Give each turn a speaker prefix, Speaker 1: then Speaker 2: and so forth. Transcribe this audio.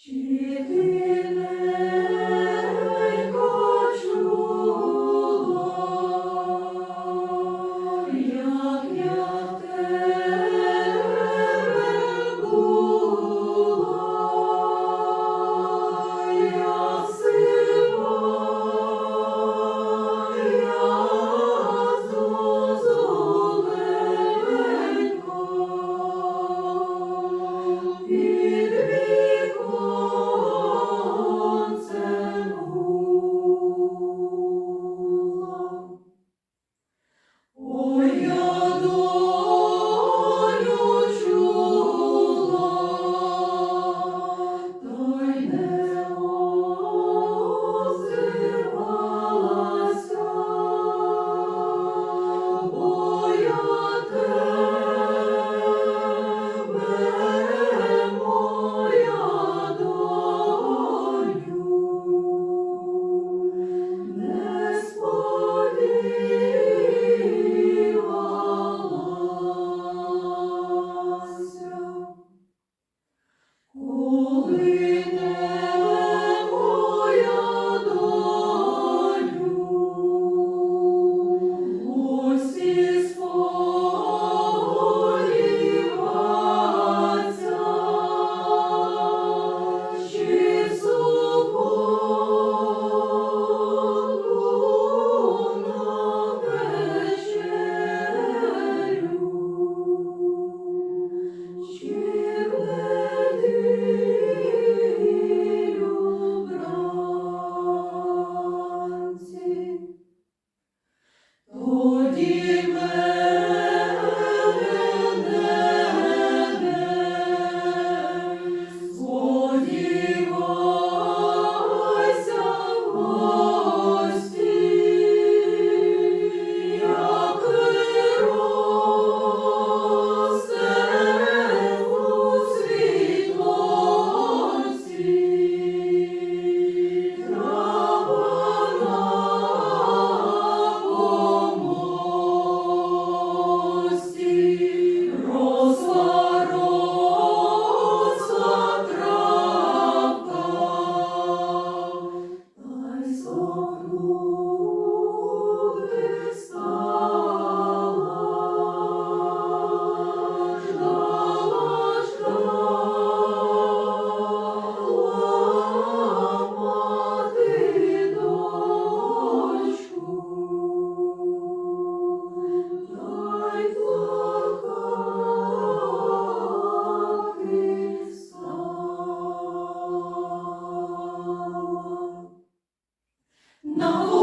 Speaker 1: Чи ти ненько Amen. No.